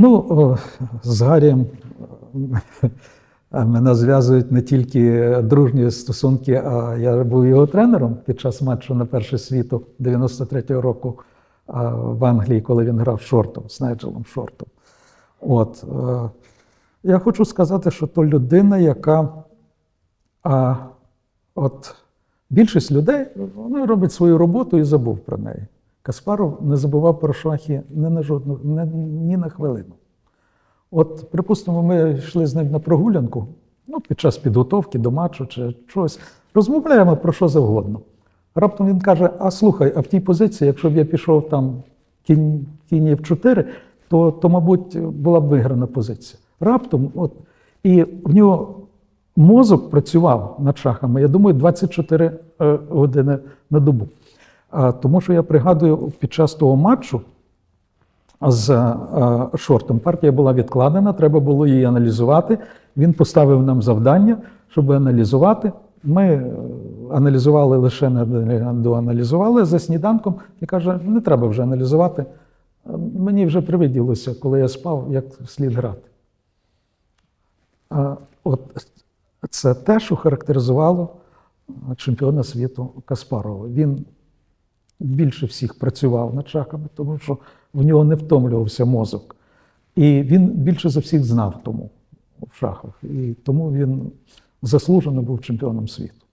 Ну, з Гаррієм е, мене зв'язують не тільки дружні стосунки, а я був його тренером під час матчу на перше світу 93-го року в Англії, коли він грав шортом з Найджелом Шортом. От, е, я хочу сказати, що то людина, яка а, от, більшість людей вони роблять свою роботу і забув про неї. Каспаров не забував про шахи ні на жодну, ні, ні на хвилину. От, припустимо, ми йшли з ним на прогулянку, ну, під час підготовки до матчу чи чогось, розмовляємо про що завгодно. Раптом він каже: А слухай, а в тій позиції, якщо б я пішов там кінь, кінь в 4, то, то, мабуть, була б виграна позиція. Раптом, от, і в нього мозок працював над шахами, я думаю, 24 е, години на добу. Тому що я пригадую, під час того матчу з шортом партія була відкладена, треба було її аналізувати. Він поставив нам завдання, щоб аналізувати. Ми е, аналізували лише не доаналізували за сніданком і каже: не треба вже аналізувати. Мені вже привиділося, коли я спав, як слід грати. От це те, що характеризувало чемпіона світу Каспарова. Він більше всіх працював над шахами, тому що в нього не втомлювався мозок. І він більше за всіх знав тому в шахах. І тому він заслужено був чемпіоном світу.